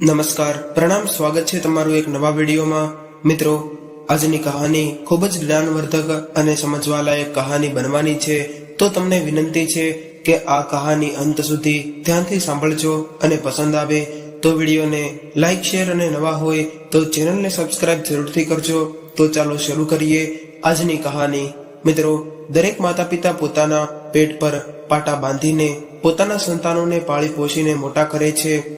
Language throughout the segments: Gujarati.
નમસ્કાર. પ્રણામ, સ્વાગત છે તમારું એક નવા વિડીયોમાં. મિત્રો, આજની કહાની ખૂબ જ જ્ઞાનવર્ધક અને સમજવાલાયક કહાની બનવાની છે. તો તમને વિનંતી છે કે આ કહાની અંત સુધી ધ્યાનથી સાંભળજો અને પસંદ આવે. તો વિડીયોને લાઇક શેર અને નવા હોય તો ચેનલને સબસ્ક્રાઇબ જરૂરથી કરજો. તો ચાલો શરૂ કરીએ આજની કહાની. મિત્રો, દરેક માતા પિતા પોતાના પેટ પર પાટા બાંધીને પોતાના સંતાનોને પાળી પોષીને મોટા કરે છે.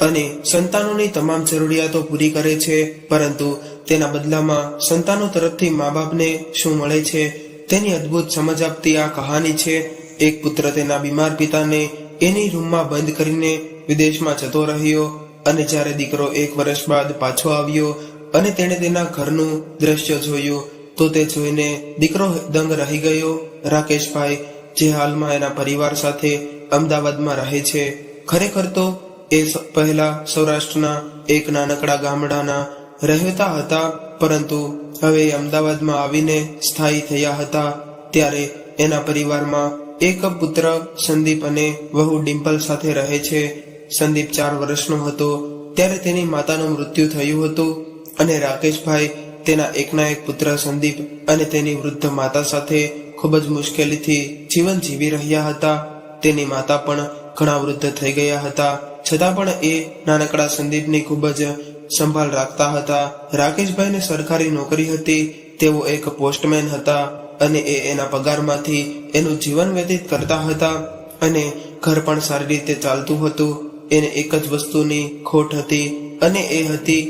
અને સંતાનોની તમામ જરૂરિયાતો પૂરી કરે છે, પરંતુ તેના બદલામાં સંતાનો તરફથી મા બાપને શું મળે છે, તેની અદ્ભુત સમજ આપતી આ કહાની છે. એક પુત્ર તેના બીમાર પિતાને એની રૂમમાં બંધ કરીને વિદેશમાં જતો રહ્યો અને જ્યારે દીકરો એક વર્ષ બાદ પાછો આવ્યો અને તેણે તેના ઘરનું દ્રશ્ય જોયું, તો તે જોઈને દીકરો દંગ રહી ગયો. રાકેશભાઈ, જે હાલમાં એના પરિવાર સાથે અમદાવાદમાં રહે છે, ખરેખર તો એ પહેલા સૌરાષ્ટ્રના એક નાનકડા ગામડાના રહેતા હતા, પરંતુ હવે અમદાવાદમાં આવીને સ્થાયી થયા હતા, ત્યારે એના પરિવારમાં એક પુત્ર, સંદીપ અને વહુ ડિમ્પલ સાથે રહે છે. સંદીપ ચાર વર્ષનો હતો, ત્યારે તેની માતાનું મૃત્યુ થયું હતું અને રાકેશભાઈ તેના એકના એક પુત્ર સંદીપ અને તેની વૃદ્ધ માતા સાથે ખૂબ જ મુશ્કેલીથી જીવન જીવી રહ્યા હતા. તેની માતા પણ ઘણા વૃદ્ધ થઈ ગયા હતા. છતાં પણ એ નાનકડા સંદીપની ખૂબ જ સંભાળ રાખતા હતા. રાકેશભાઈને સરકારી નોકરી હતી, તેઓ એક પોસ્ટમેન હતા અને એ એના પગારમાંથી એનું જીવન વ્યતીત કરતા હતા અને ઘર પણ સારી રીતે ચાલતું હતું. એને એક જ વસ્તુની ખોટ હતી અને એ હતી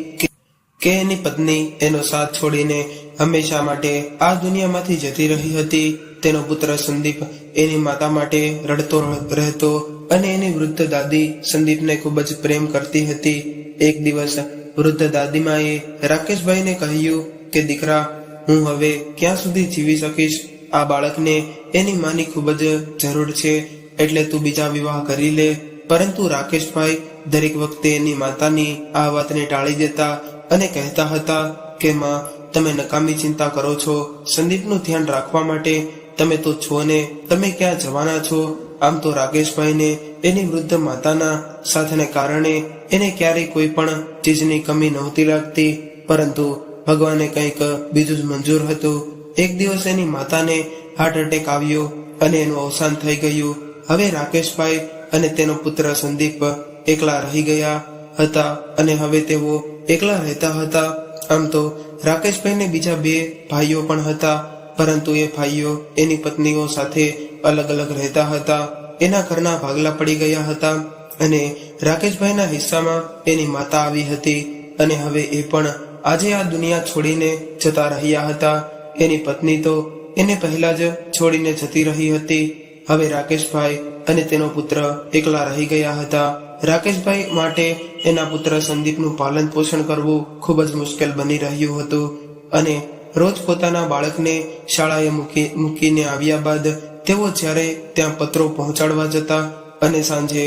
કે એની પત્ની એનો સાથ છોડીને હંમેશા માટે આ દુનિયામાંથી જતી રહી હતી. તેનો પુત્ર સંદીપ એની માતા માટે રડતો રહેતો અને એની વૃદ્ધ દાદી સંદીપને ખૂબ જ પ્રેમ કરતી હતી. એક દિવસ વૃદ્ધ દાદીમાએ રાકેશભાઈને કહ્યું કે, દીકરા, હું હવે ક્યાં સુધી જીવી શકીશ? આ બાળકને એની માની ખૂબ જ જરૂર છે, એટલે તું બીજા વિવાહ કરી લે. પરંતુ રાકેશભાઈ દરેક વખતે એની માતાની આ વાતને ટાળી દેતા અને કહેતા હતા કે, માં, તમે નકામી ચિંતા કરો છો. સંદીપનું ધ્યાન રાખવા માટે તમે તો છો ને, તમે ક્યાં જવાના છો? આમ તો રાકેશભાઈને એની વૃદ્ધ માતાના સાથને કારણે એને ક્યારેય કોઈ પણ ચીજની કમી નહોતી લાગતી, પરંતુ ભગવાને કંઈક બીજું જ મંજૂર હતું. એક દિવસ એની માતાને હાર્ટ એટેક આવ્યો અને એનું અવસાન થઈ ગયું. હવે રાકેશભાઈ અને તેનો પુત્ર સંદીપ એકલા રહી ગયા હતા અને હવે તેઓ એકલા રહેતા હતા. આમ તો રાકેશભાઈને બીજા બે ભાઈઓ પણ હતા. પરંતુ એ ભાઈઓ એની પત્નીઓ સાથે અલગ અલગ રહેતા હતા, એના ઘરના ભાગલા પડી ગયા હતા અને રાકેશભાઈના હિસ્સામાં એની માતા આવી હતી અને હવે એ પણ આજે આ દુનિયા છોડીને જતા રહ્યા હતા. એની પત્ની તો એને પહેલા જ છોડીને જતી રહી હતી. હવે રાકેશભાઈ અને તેનો પુત્ર એકલા રહી ગયા હતા. રાકેશભાઈ માટે એના પુત્ર સંદીપનું પાલન પોષણ કરવું ખૂબ જ મુશ્કેલ બની રહ્યું હતું અને રોજ પોતાના બાળકને શાળાએ મૂકી, મૂકીને આવ્યા બાદ તેઓ જ્યારે ત્યાં પત્રો પહોંચાડવા જતા અને સાંજે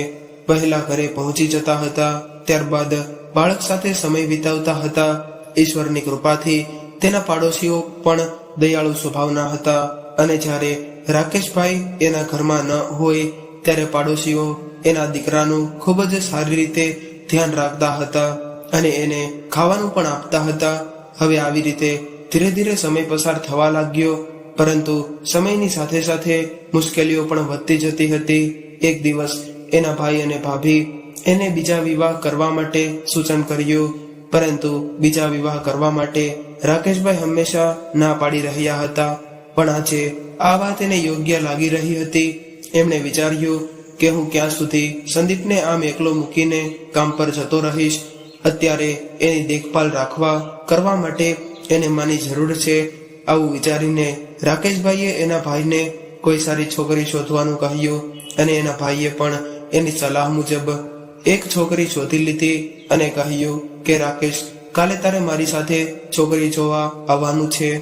પહેલા ઘરે પહોંચી જતા હતા, ત્યારબાદ બાળક સાથે સમય વિતાવતા હતા, ઈશ્વરની કૃપાથી તેના પાડોશીઓ પણ દયાળુ સ્વભાવના હતા અને જ્યારે રાકેશભાઈ એના ઘરમાં ન હોય, ત્યારે પાડોશીઓ એના દીકરાનું ખૂબ જ સારી રીતે ધ્યાન રાખતા હતા અને એને ખાવાનું પણ આપતા હતા. હવે આવી રીતે ધીરે ધીરે સમય પસાર થવા લાગ્યો, પરંતુ સમયની સાથે સાથે મુશ્કેલીઓ પણ વધતી જતી હતી. એક દિવસ એના ભાઈ અને ભાભી એને બીજા વિવાહ કરવા માટે સૂચન કર્યું, પરંતુ બીજા વિવાહ કરવા માટે રાકેશભાઈ હંમેશા ના પાડી રહ્યા હતા. પણ આજે આ વાત એને યોગ્ય લાગી રહી હતી. એમણે વિચાર્યું કે હું ક્યાં સુધી સંદીપને આમ એકલો મૂકીને કામ પર જતો રહીશ. અત્યારે એની દેખભાલ રાખવા, કરવા માટે એને માની જરૂર છે. આવું વિચારીને રાકેશભાઈએ એના ભાઈને કોઈ સારી છોકરી શોધવાનું કહ્યું અને એના ભાઈએ પણ એની સલાહ મુજબ એક છોકરી શોધી લીધી અને કહ્યું કે, રાકેશ, કાલે તારે મારી સાથે છોકરી જોવા આવવાનું છે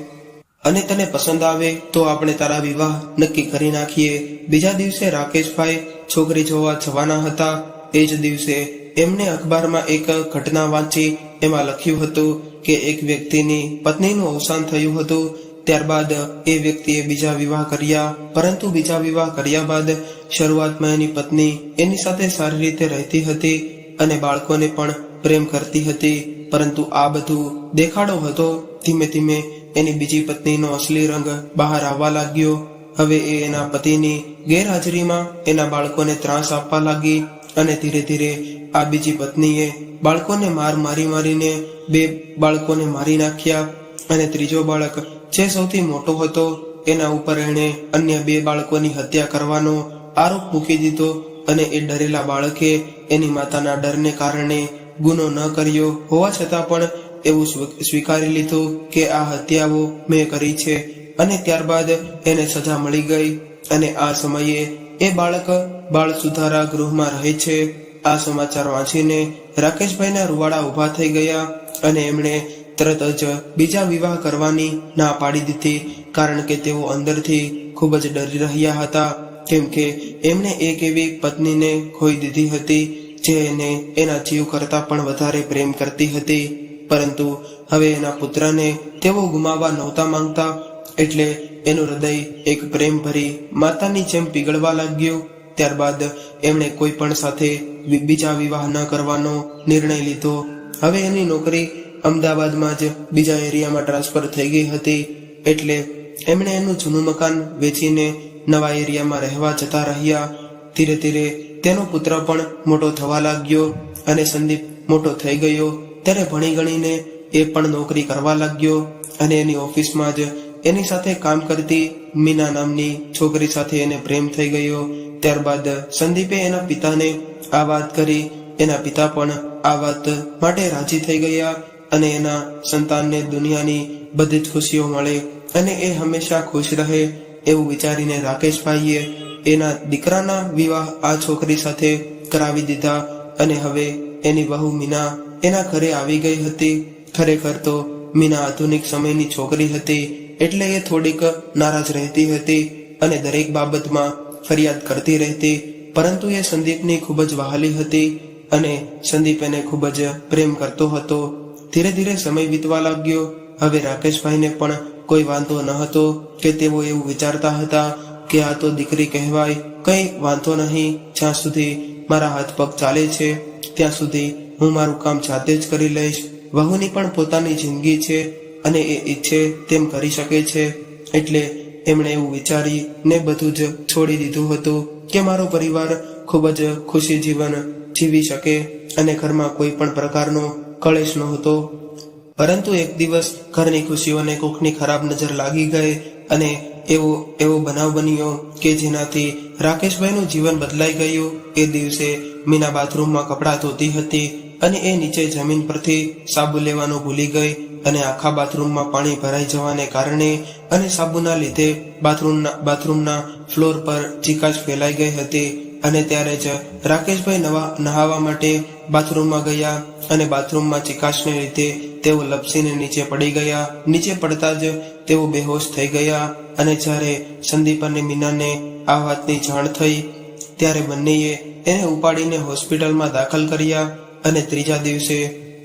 અને તને પસંદ આવે તો આપણે તારા વિવાહ નક્કી કરી નાખીએ. બીજા દિવસે રાકેશભાઈ છોકરી જોવા જવાના હતા. એ જ દિવસે એમને અખબારમાં એક ઘટના વાંચી એમાં લખ્યું હતું કે એક વ્યક્તિની પત્નીનું અવસાન થયું હતું. ત્યારબાદ એ વ્યક્તિએ બીજા વિવાહ કર્યા, પરંતુ બીજા વિવાહ કર્યા બાદ શરૂઆતમાં એની પત્ની એની સાથે સારી રીતે રહેતી હતી અને બાળકોને પણ પ્રેમ કરતી હતી. પરંતુ આ બધું દેખાડો હતો. ધીમે ધીમે એની બીજી પત્નીનો અસલી રંગ બહાર આવવા લાગ્યો. હવે એ એના પતિની ગેરહાજરીમાં એના બાળકોને ત્રાસ આપવા લાગી. અને ધીરે ધીરે આ બીજી પત્નીએ બાળકોને માર મારી મારીને બે બાળકોને મારી નાખ્યા અને ત્રીજો બાળક જે સૌથી મોટો હતો, એના ઉપર એણે અન્ય બે બાળકોની હત્યા કરવાનો આરોપ મૂકી દીધો અને એ ડરેલા બાળકે એની માતાના ડરને કારણે ગુનો ન કર્યો. હોવા છતાં પણ એવું સ્વીકારી લીધું કે આ હત્યાઓ મેં કરી છે અને ત્યારબાદ એને સજા મળી ગઈ અને આ સમયે એ બાળક બાળ સુધારા ગૃહમાં રહે છે. આ સમાચાર વાંચીને રાકેશભાઈના રૂવાડા ઊભા થઈ ગયા અને એમણે તરત જ બીજા વિવાહ કરવાની ના પાડી દીધી, કારણ કે તેઓ અંદરથી ખૂબ જ ડરી રહ્યા હતા. કેમ કે એમણે એક એવી પત્નીને ખોઈ દીધી હતી, જે એને એના જીવ કરતા પણ વધારે પ્રેમ કરતી હતી. પરંતુ હવે એના પુત્રને તેઓ ગુમાવવા નહોતા માંગતા એટલે એનું હૃદય એક પ્રેમ ભરી માતાની જેમ પીગળવા લાગ્યું. ત્યારબાદ એમણે કોઈ પણ સાથે બીજા વિવાહ ન કરવાનો નિર્ણય લીધો. હવે એની નોકરી અમદાવાદમાં જ બીજા એરિયામાં ટ્રાન્સફર થઈ ગઈ હતી. એટલે એમણે એનું જૂનું મકાન વેચીને નવા એરિયામાં રહેવા જતા રહ્યા. ધીરે ધીરે તેનો પુત્ર પણ મોટો થવા લાગ્યો અને સંદીપ મોટો થઈ ગયો. ત્યારે ભણી ગણીને એ પણ નોકરી કરવા લાગ્યો અને એની ઓફિસમાં જ એની સાથે કામ કરતી મીના નામની છોકરી સાથે એને પ્રેમ થઈ ગયો. ત્યારબાદ સંદીપે એના પિતાને આ વાત કરી. એના પિતા પણ આ વાત માટે રાજી થઈ ગયા અને એના સંતાનને દુનિયાની બધી જ ખુશીઓ મળે અને એ હંમેશા ખુશ રહે એવું વિચારીને રાકેશભાઈએ એના દીકરાના વિવાહ આ છોકરી સાથે કરાવી દીધા અને હવે એની વહુ મીના એના ઘરે આવી ગઈ હતી. ખરેખર તો મીના આધુનિક સમયની છોકરી હતી. એટલે એ થોડીક નારાજ રહેતી હતી અને દરેક બાબતમાં ફરિયાદ કરતી રહેતી. પરંતુ એ સંદીપની ખૂબ જ વહાલી હતી અને સંદીપ એને ખૂબ જ પ્રેમ કરતો હતો. ધીરે ધીરે સમય વીતવા લાગ્યો. હવે રાકેશભાઈને પણ કોઈ વાંધો ન હતો કે તેઓ એવું વિચારતા હતા કે આ તો દીકરી કહેવાય, કંઈ વાંધો નહીં, જ્યાં સુધી મારા હાથ પગ ચાલે છે, ત્યાં સુધી હું મારું કામ જાતે જ કરી લઈશ. વહુની પણ પોતાની જિંદગી છે અને એ ઈચ્છે તેમ કરી શકે છે. એટલે એમણે એવું વિચારી ને બધું જ છોડી દીધું હતું કે મારો પરિવાર ખૂબ જ ખુશી જીવન જીવી શકે અને ઘરમાં કોઈ પણ પ્રકારનો કલેશ નહોતો. પરંતુ એક દિવસ ઘરની ખુશીઓને કોકની ખરાબ નજર લાગી ગઈ અને એવો એવો બનાવ બન્યો કે જેનાથી રાકેશભાઈનું જીવન બદલાઈ ગયું. એ દિવસે મીના બાથરૂમમાં કપડાં ધોતી હતી અને એ નીચે જમીન પરથી સાબુ લેવાનું ભૂલી ગઈ. અને આખા બાથરૂમમાં પાણી ભરાઈ જવાને કારણે અને સાબુના લીધે બાથરૂમના બાથરૂમના ફ્લોર પર ચીકાશ ફેલાઈ ગઈ હતી અને ત્યારે જ રાકેશભાઈ નવા નહાવા માટે બાથરૂમમાં ગયા અને બાથરૂમમાં ચીકાશને લીધે તેઓ લપસીને નીચે પડી ગયા. નીચે પડતા જ તેઓ બેહોશ થઈ ગયા અને જ્યારે સંદીપ અને મીનાને આ વાતની જાણ થઈ, ત્યારે બંનેએ એને ઉપાડીને હોસ્પિટલમાં દાખલ કર્યા અને ત્રીજા દિવસે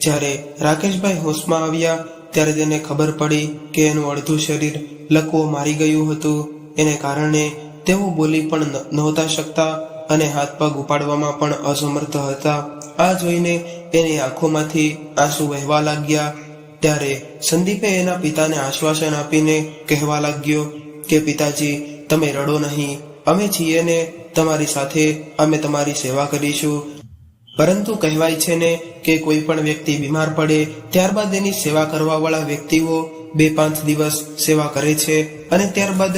જ્યારે રાકેશભાઈ હોશમાં આવ્યા, ત્યારે તેને ખબર પડી કે એનું અડધું શરીર લકવો મારી ગયું હતું. એને કારણે તેઓ બોલી પણ નહોતા શકતા અને હાથ પગ ઉપાડવામાં પણ અસમર્થ હતા. આ જોઈને એની આંખોમાંથી આંસુ વહેવા લાગ્યા. ત્યારે સંદીપે એના પિતાને આશ્વાસન આપીને કહેવા લાગ્યો કે, પિતાજી, તમે રડો નહીં. અમે છીએ ને તમારી સાથે અમે તમારી સેવા કરીશું. પરંતુ કહેવાય છે ને કે કોઈ પણ વ્યક્તિ બીમાર પડે, ત્યારબાદ એની સેવા કરવા વાળા વ્યક્તિઓ બે પાંચ દિવસ સેવા કરે છે અને ત્યારબાદ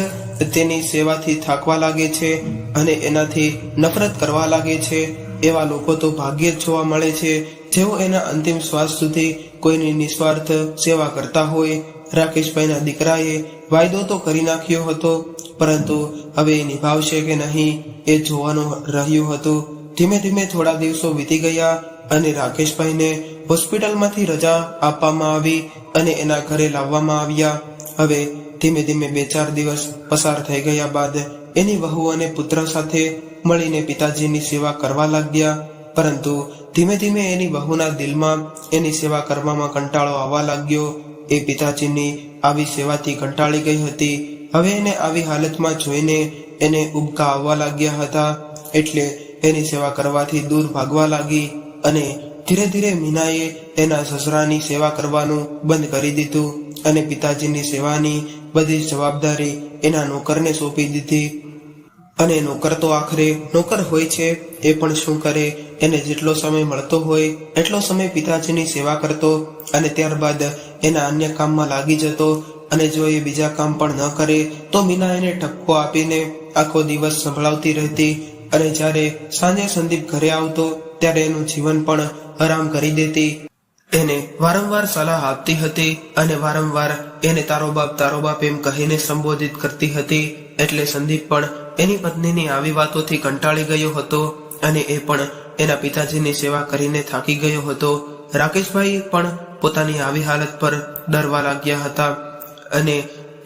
તેની સેવાથી થાકવા લાગે છે અને એનાથી નફરત કરવા લાગે છે. એવા લોકો તો ભાગ્યે જ જોવા મળે છે. જેઓ એના અંતિમ શ્વાસ સુધી કોઈની નિસ્વાર્થ સેવા કરતા હોય. રાકેશભાઈના દીકરાએ વાયદો તો કરી નાખ્યો હતો, પરંતુ હવે એ નિભાવશે કે નહીં એ જોવાનું રહ્યું હતું. ધીમે ધીમે થોડા દિવસો વીતી ગયા અને રાકેશભાઈને હોસ્પિટલમાંથી રજા આપવામાં આવી અને એના ઘરે લાવવામાં આવ્યા. હવે ધીમે ધીમે બે ચાર દિવસ પસાર થઈ ગયા બાદ એની વહુ અને પુત્ર સાથે મળીને પિતાજીની સેવા કરવા લાગ્યા. પરંતુ ધીમે ધીમે એની વહુના દિલમાં એની સેવા કરવામાં કંટાળો આવવા લાગ્યો. એ પિતાજીની આવી સેવાથી કંટાળી ગઈ હતી. હવે એને આવી હાલતમાં જોઈને એને ઉબકા આવવા લાગ્યા હતા. એટલે એની સેવા કરવાથી દૂર ભાગવા લાગી અને ધીરે ધીરે મીનાએ એના સસરાની સેવા કરવાનું બંધ કરી દીધું અને પિતાજીની સેવાની બધી જવાબદારી એના નોકરને સોંપી દીધી. અને નોકર તો આખરે નોકર હોય છે, એ પણ શું કરે, એને જેટલો સમય મળતો હોય, એટલો સમય પિતાજીની સેવા કરતો અને ત્યારબાદ એના અન્ય કામમાં લાગી જતો અને જો એ બીજા કામ પણ ન કરે, તો મીના એને ઠપકો આપીને આખો દિવસ સંભળાવતી રહેતી અને જ્યારે સાંજે સંદીપ ઘરે આવતો, ત્યારે એનું જીવન પણ હરામ કરી દેતી. એને વારંવાર સલાહ આપતી હતી અને વારંવાર એને તારો બાપ તારો બાપ એમ કહીને સંબોધિત કરતી હતી. એટલે સંદીપ પણ એની પત્નીની આવી વાતોથી કંટાળી ગયો હતો અને એ પણ એના પિતાજીની સેવા કરીને થાકી ગયો હતો. રાકેશભાઈ પણ પોતાની આવી હાલત પર ડરવા લાગ્યા હતા અને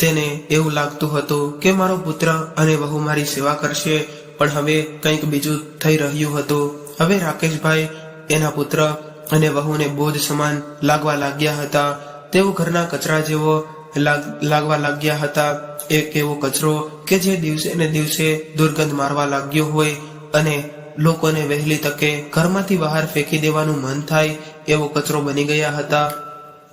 તેને એવું લાગતું હતું કે મારો પુત્ર અને વહુ મારી સેવા કરશે. પણ હવે કંઈક બીજું થઈ રહ્યું હતું. હવે રાકેશભાઈ, એના પુત્ર અને વહુને બોધ સમાન લાગવા લાગ્યા હતા. તેઓ ઘરના કચરા જેવો લાગવા લાગ્યા હતા. એક એવો કચરો કે જે દિવસે ને દિવસે દુર્ગંધ મારવા લાગ્યો હોય અને લોકોને વહેલી તકે ઘરમાંથી બહાર ફેંકી દેવાનું મન થાય એવો કચરો બની ગયા હતા.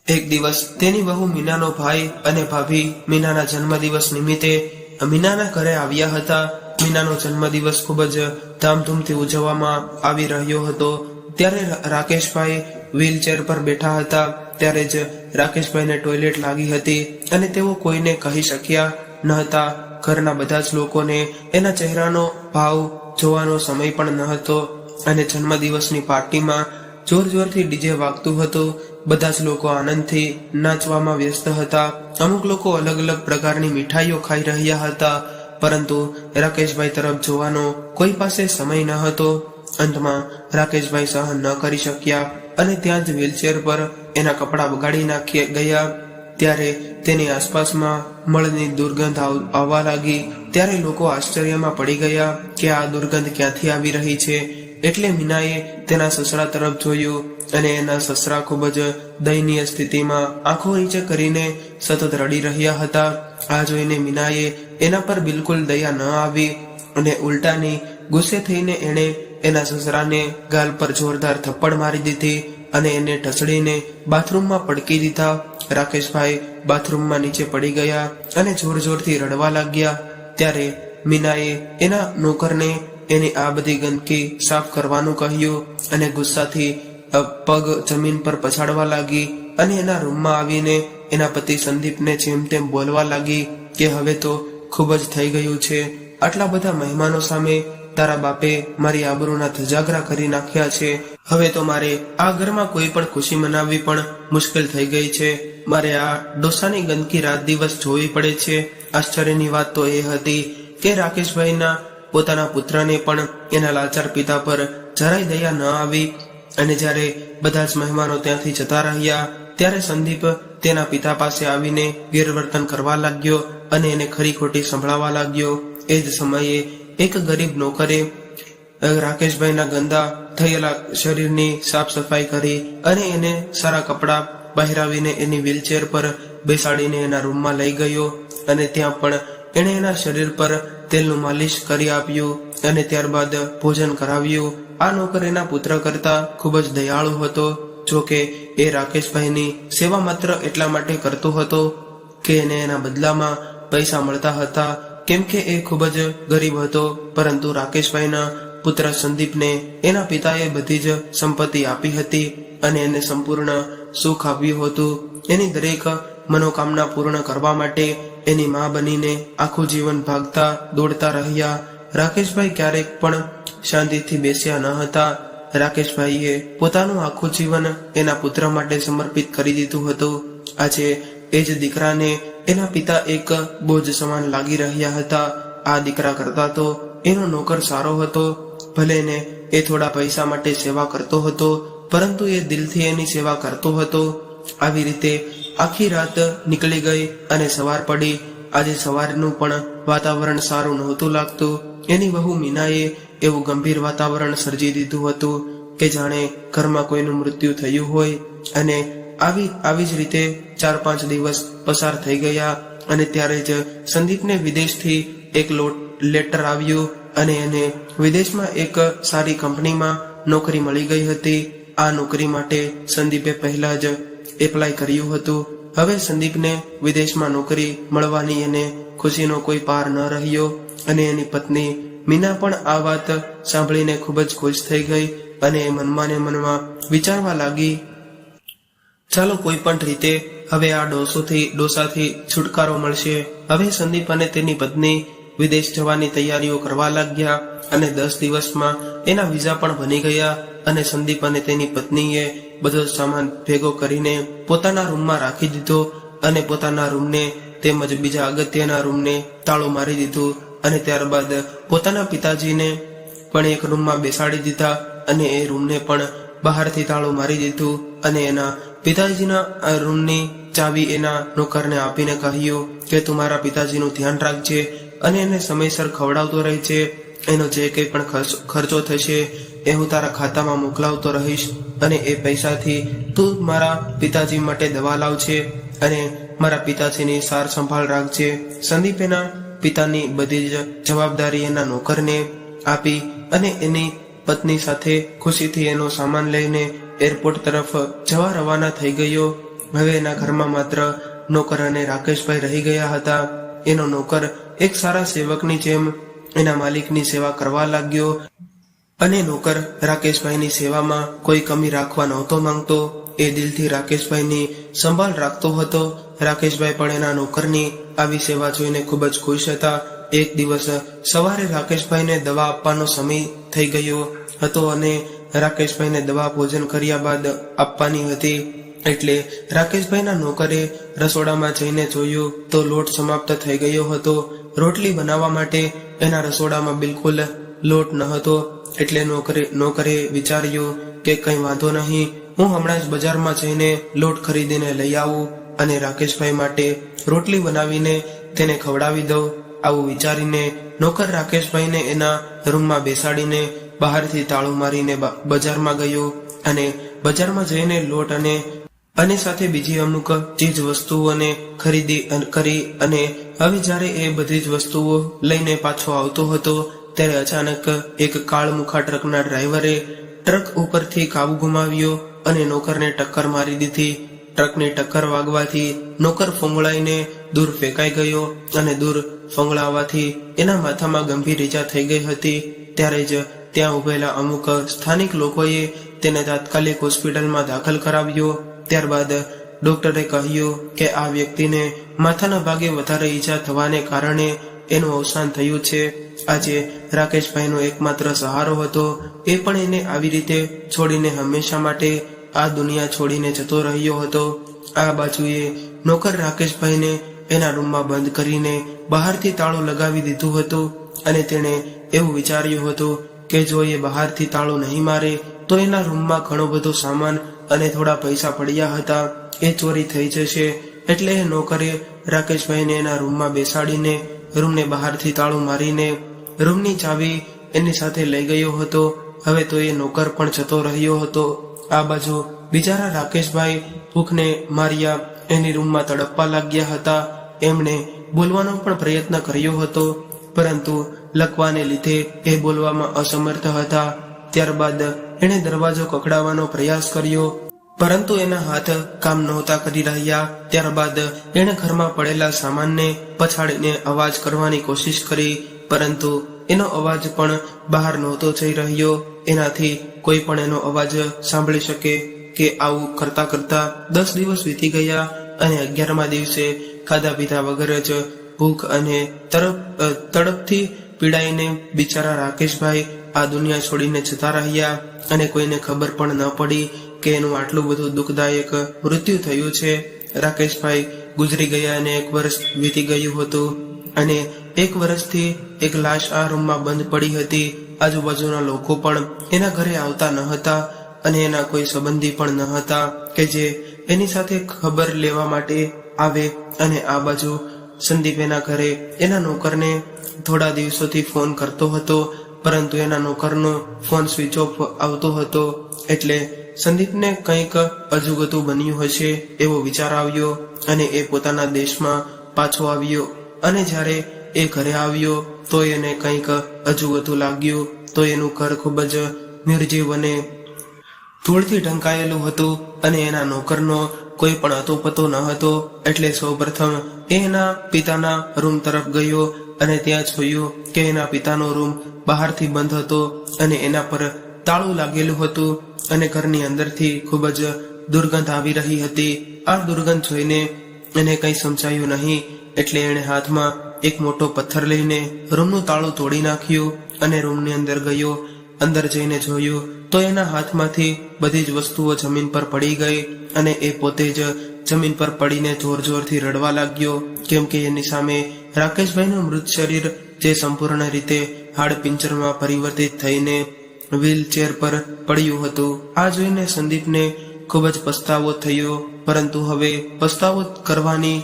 એક દિવસ તેની વહુ મીનાનો ભાઈ અને ભાભી મીનાના જન્મદિવસ નિમિત્તે મીનાના ઘરે આવ્યા હતા. મીનાનો જન્મદિવસ ખૂબ જ ધામધૂમથી ઉજવવામાં આવી રહ્યો હતો. ત્યારે રાકેશભાઈ વ્હીલચેર પર બેઠા હતા. ત્યારે જ રાકેશભાઈને ટોયલેટ લાગી હતી અને તેઓ કોઈને કહી શક્યા ન હતા. ઘરના બધા જ લોકોને એના ચહેરાનો ભાવ જોવાનો સમય પણ ન હતો અને જન્મદિવસની પાર્ટીમાં જોર જોરથી ડીજે વાગતું હતું. બધા જ લોકો આનંદથી નાચવામાં વ્યસ્ત હતા. અમુક લોકો અલગ અલગ પ્રકારની મીઠાઈઓ ખાઈ રહ્યા હતા. પરંતુ રાકેશભાઈ તરફ જોવાનો કોઈ પાસે સમય ન હતો. અંતમાં રાકેશભાઈ સહન ન કરી શક્યા અને ત્યાં જ વ્હીલચેર પર એના કપડાં બગાડી નાખી ગયા. ત્યારે તેની આસપાસમાં મળની દુર્ગંધ આવ- આવવા લાગી. ત્યારે લોકો આશ્ચર્યમાં પડી ગયા કે આ દુર્ગંધ ક્યાંથી આવી રહી છે? એટલે મીનાએ તેના સસરા તરફ જોયું. અને એના સસરા ખૂબ જ દયનીય સ્થિતિમાં આંખો નીચે કરીને સતત રડી રહ્યા હતા. આ જોઈને મીનાએ એના પર બિલકુલ દયા ન આવી અને ઉલટાની ગુસ્સે થઈને એણે એના સસરાને ગાલ પર જોરદાર થપ્પડ મારી દીધી અને એને ઢસડીને બાથરૂમમાં પડકી દીધા. રાકેશભાઈ બાથરૂમમાં નીચે પડી ગયા અને જોર જોરથી રડવા લાગ્યા. ત્યારે મીનાએ એના નોકરને એની આ બધી ગંદકી સાફ કરવાનું કહ્યું અને ગુસ્સાથી પગ જમીન પર પછાડવા લાગી અને એના રૂમમાં આવીને એના પતિ સંદીપને જેમ તેમ બોલવા લાગી કે હવે તો ખૂબ જ થઈ ગયું છે. આટલા બધા મહેમાનો સામે તારા બાપે મારી આબરૂના ધજાગરા કરી નાખ્યા છે. હવે તો મારે આ ઘરમાં કોઈ પણ ખુશી મનાવવી પણ મુશ્કેલ થઈ ગઈ છે. મારે આ ડોસાની ગંદકી રાત દિવસ જોવી પડે છે. આશ્ચર્યની વાત તો એ હતી કે રાકેશભાઈના પોતાના પુત્રને પણ એના લાચાર પિતા પર જરાય દયા ન આવી અને જ્યારે બધા જ મહેમાનો ત્યાંથી જતા રહ્યા, ત્યારે સંદીપ તેના પિતા પાસે આવીને ગેરવર્તન કરવા લાગ્યો અને એને ખરી ખોટી સંભળાવવા લાગ્યો. એ જ સમયે એક ગરીબ નોકરે રાકેશભાઈના ગંદા થયેલા શરીરની સાફ સફાઈ કરી અને એને સારા કપડાં પહેરાવીને એની વ્હીલચેર પર બેસાડીને એના રૂમમાં લઈ ગયો અને ત્યાં પણ એણે એના શરીર પર તેલનું માલિશ કરી આપ્યું. અને ત્યારબાદ ભોજન કરાવ્યું. આ નોકર એના પુત્ર કરતા ખૂબ જ દયાળુ હતો, જો કે એ રાકેશભાઈની સેવા માત્ર એટલા માટે કરતો હતો કે એને એના બદલામાં પૈસા મળતા હતા. કેમ કે એ ખૂબ જ ગરીબ હતો, પરંતુ રાકેશભાઈના પુત્ર સંદીપને એના પિતાએ બધી જ સંપત્તિ આપી હતી અને એને સંપૂર્ણ સુખ આપ્યું હતું. એની દરેક મનોકામના પૂર્ણ કરવા માટે એની મા બનીને આખું જીવન ભાગતા દોડતા રહ્યા. રાકેશભાઈ ક્યારેક પણ શાંતિથી બેસ્યા ન હતા. રાકેશભાઈએ પોતાનું આખું જીવન એના પુત્ર માટે સમર્પિત કરી દીધું હતું. આજે એ જ દીકરાને એના પિતા એક બોજ સમાન લાગી રહ્યા હતા. આ દીકરા કરતા તો એનો નોકર સારો હતો. ભલે ને એ થોડા પૈસા માટે સેવા કરતો હતો, પરંતુ એ દિલથી એની સેવા કરતો હતો. આવી રીતે આખી રાત નીકળી ગઈ અને સવાર પડી. આજે સવારનું પણ વાતાવરણ સારું નહોતું લાગતું. એની વહુ મીનાએ એવું ગંભીર વાતાવરણ સર્જી દીધું હતું કે જાણે ઘરમાં કોઈનું મૃત્યુ થયું હોય અને આવી આવી જ રીતે ચાર પાંચ દિવસ પસાર થઈ ગયા અને ત્યારે જ સંદીપને વિદેશથી એક લોટ, લેટર આવ્યું અને એને વિદેશમાં એક સારી કંપનીમાં નોકરી મળી ગઈ હતી. આ નોકરી માટે સંદીપે પહેલા જ એપ્લાય કર્યું હતું. હવે સંદીપને વિદેશમાં નોકરી મળવાની એને ખુશીનો કોઈ પાર ન રહ્યો. અને એની પત્ની મીના પણ આ વાત સાંભળીને ખૂબ જ ખુશ થઈ ગઈ અને મનમાં ને મનમાં વિચારવા લાગી, ચાલો કોઈ પણ રીતે હવે આ ડોસોથી, ડોસાથી છુટકારો મળશે. હવે સંદીપ અને તેની પત્ની વિદેશ જવાની તૈયારીઓ કરવા લાગ્યા અને દસ દિવસમાં એના વિઝા પણ બની ગયા અને સંદીપ અને તેની પત્નીએ બધો સામાન ભેગો કરીને પોતાના રૂમમાં રાખી દીધો અને પોતાના રૂમને તેમજ બીજા અગત્યના રૂમને તાળો મારી દીધું. અને ત્યારબાદ પોતાના પિતાજીને પણ એક રૂમમાં બેસાડી દીધા અને એ રૂમને પણ બહારથી તાળું મારી દીધું અને એના પિતાજીના રૂમની ચાવી એના નોકરને આપીને કહ્યું કે તું મારા પિતાજીનું ધ્યાન રાખજે અને એને સમયસર ખવડાવતો રહે છે એનો જે કંઈ પણ ખર્ચો થશે એ હું તારા ખાતામાં મોકલાવતો રહીશ અને એ પૈસાથી તું મારા પિતાજી માટે દવા લાવજે અને મારા પિતાજીની સાર સંભાળ રાખજે. સંદીપ એના પિતાની બધી જ જવાબદારી એના નોકરને આપી અને એની પત્ની સાથે ખુશીથી એનો સામાન લઈને એરપોર્ટ તરફ જવા રવાના થઈ ગયો. હવે એના ઘરમાં માત્ર નોકર અને રાકેશભાઈ રહી ગયા હતા. એનો નોકર એક સારા સેવકની જેમ એના માલિકની સેવા કરવા લાગ્યો અને નોકર રાકેશભાઈની સેવામાં કોઈ કમી રાખવા નહોતો માંગતો. એ દિલથી રાકેશભાઈની સંભાળ રાખતો હતો. રાકેશભાઈ પણ એના નોકરની આવી સેવા જોઈને ખૂબ જ ખુશ હતા. એક દિવસ સવારે રાકેશભાઈને દવા આપવાનો સમય થઈ ગયો હતો અને રાકેશભાઈને દવા ભોજન કર્યા બાદ આપવાની હતી. એટલે રાકેશભાઈના નોકરે રસોડામાં જઈને જોયું તો લોટ સમાપ્ત થઈ ગયો હતો. રોટલી બનાવવા માટે એના રસોડામાં બિલકુલ લોટ ન હતો. એટલે નોકરે નોકરે વિચાર્યું કે કંઈ વાંધો નહીં હું હમણાં જ બજારમાં જઈને લોટ ખરીદીને લઈ આવું અને રાકેશભાઈ માટે રોટલી બનાવીને તેને ખવડાવી દઉં, આવું વિચારીને નોકર રાકેશભાઈને એના રૂમમાં બેસાડીને બહારથી તાળું મારીને બજારમાં ગયો અને બજારમાં જઈને લોટ અને અને સાથે બીજી અમુક ચીજ વસ્તુઓને ખરીદી કરી અને હવે જ્યારે એ બધી જ વસ્તુઓ લઈને પાછો આવતો હતો ત્યારે અચાનક એક કાળમુખા ટ્રકના ડ્રાઈવરે ટ્રક ઉપરથી કાબુ ગુમાવ્યો અને નોકરને ટક્કર મારી દીધી. ટ્રકની ટક્કર વાગવાથી નોકર ફોંગળાઈને દૂર ફેંકાઈ ગયો અને દૂર ફોંગળાવાથી એના માથામાં ગંભીર ઈજા થઈ ગઈ હતી. ત્યારે જ ત્યાં ઉભેલા અમુક સ્થાનિક લોકોએ તેને તાત્કાલિક હોસ્પિટલમાં દાખલ કરાવ્યો. ત્યારબાદ ડોક્ટરે કહ્યું કે આ વ્યક્તિને માથાના ભાગે વધારે ઈજા થવાને કારણે એનું અવસાન થયું છે. આજે રાકેશભાઈનો એકમાત્ર સહારો હતો. એ પણ એને આવી રીતે છોડીને હંમેશા માટે આ દુનિયા છોડીને જતો રહ્યો હતો. આ બાજુએ નોકર રાકેશભાઈને એના રૂમમાં બંધ કરીને બહારથી તાળું લગાવી દીધું હતું અને તેણે એવું વિચાર્યું હતું કે જો એ બહારથી તાળું નહીં મારે, તો એના રૂમમાં ઘણો બધો સામાન અને થોડા પૈસા પડ્યા હતા. એ ચોરી થઈ જશે. એટલે એ નોકરે રાકેશભાઈને એના રૂમમાં બેસાડીને રૂમને બહારથી તાળું મારીને રૂમની ચાવી એની સાથે લઈ ગયો હતો. હવે તો એ નોકર પણ જતો રહ્યો હતો. આ બાજુ બિચારા રાકેશભાઈ ભૂખને માર્યા, એની રૂમમાં તડપવા લાગ્યા હતા. એમણે બોલવાનો પણ પ્રયત્ન કર્યો હતો, પરંતુ લખવાને લીધે એ બોલવામાં અસમર્થ હતા. ત્યારબાદ એણે દરવાજો કકડાવવાનો પ્રયાસ કર્યો. પરંતુ એના હાથ કામ નહોતા કરી રહ્યા. ત્યારબાદ એણે ઘરમાં પડેલા સામાનને પછાડીને અવાજ કરવાની કોશિશ કરી, પરંતુ એનો અવાજ પણ બહાર નહોતો જઈ રહ્યો. એનાથી કોઈ પણ એનો અવાજ સાંભળી શકે કે આવું કરતા કરતા દસ દિવસ વીતી ગયા અને અગિયારમા દિવસે ખાધા પીધા વગર જ ભૂખ અને તરફ તડપથી પીડાઈને બિચારા રાકેશભાઈ આ દુનિયા છોડીને જતા રહ્યા અને કોઈને ખબર પણ ન પડી કે એનું આટલું બધું દુઃખદાયક મૃત્યુ થયું છે. રાકેશભાઈ ગુજરી ગયા અને એક વર્ષ વીતી ગયું હતું અને એક વર્ષથી એક લાશ આ રૂમમાં બંધ પડી હતી. આજુબાજુના લોકો પણ એના ઘરે આવતા ન હતા અને એના કોઈ સંબંધી પણ ન હતા કે જે એની સાથે ખબર લેવા માટે આવે અને આ બાજુ સંદીપ એના ઘરે એના નોકરને થોડા દિવસોથી ફોન કરતો હતો, પરંતુ એના નોકરનો ફોન સ્વિચ ઓફ આવતો હતો એટલે સંદીપને કંઈક અજુગતું બન્યું હશે એવો વિચાર આવ્યો અને એ પોતાના દેશમાં પાછો આવ્યો. અને જ્યારે એ ઘરે આવ્યો, તો એને કંઈક અજુગતું લાગ્યું, તો એનું ઘર ખૂબ જ નિર્જીવ અને ધૂળથી ઢંકાયેલું હતું અને એના નોકરનો કોઈ પણ અતોપતો ન હતો, એટલે સૌપ્રથમ એના પિતાના રૂમ તરફ ગયો અને ત્યાં જોયું કે એના પિતાનો રૂમ બહારથી બંધ હતો અને એના પર તાળું લાગેલું હતું અને ઘરની અંદરથી ખૂબ જ દુર્ગંધ આવી રહી હતી. આ દુર્ગંધ જોઈને એને કંઈ સમજાયું નહીં, એટલે એણે હાથમાં એક મોટો પથ્થર લઈને રૂમનું તાળું તોડી નાખ્યું અને રૂમની અંદર ગયો. અંદર જઈને જોયું તો એના હાથમાંથી બધી જ વસ્તુઓ જમીન પર પડી ગઈ અને એ પોતે જ જમીન પર પડીને જોર જોરથી રડવા લાગ્યો, કેમ કે એની સામે રાકેશભાઈનું મૃત શરીર જે સંપૂર્ણ રીતે હાડ પિંજરમાં પરિવર્તિત થઈને વ્હીલચેર પર પડ્યું હતું. આ જોઈને સંદીપને ખૂબ જ પસ્તાવો થયો. પરંતુ હવે પસ્તાવો કરવાની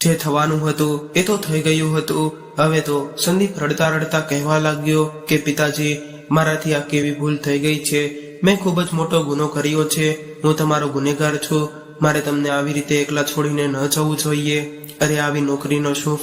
જે થવાનું હતું, એ તો થઈ ગયું હતું. હવે તો સંદીપ રડતા રડતા કહેવા લાગ્યો કે, પિતાજી, મારાથી આ કેવી ભૂલ થઈ ગઈ છે? મેં ખૂબ જ મોટો ગુનો કર્યો છે. હું તમારો ગુનેગાર છું. મારે તમને આવી રીતે એકલા છોડીને ન જવું જોઈએ. અરે, આવી નોકરીનો શું?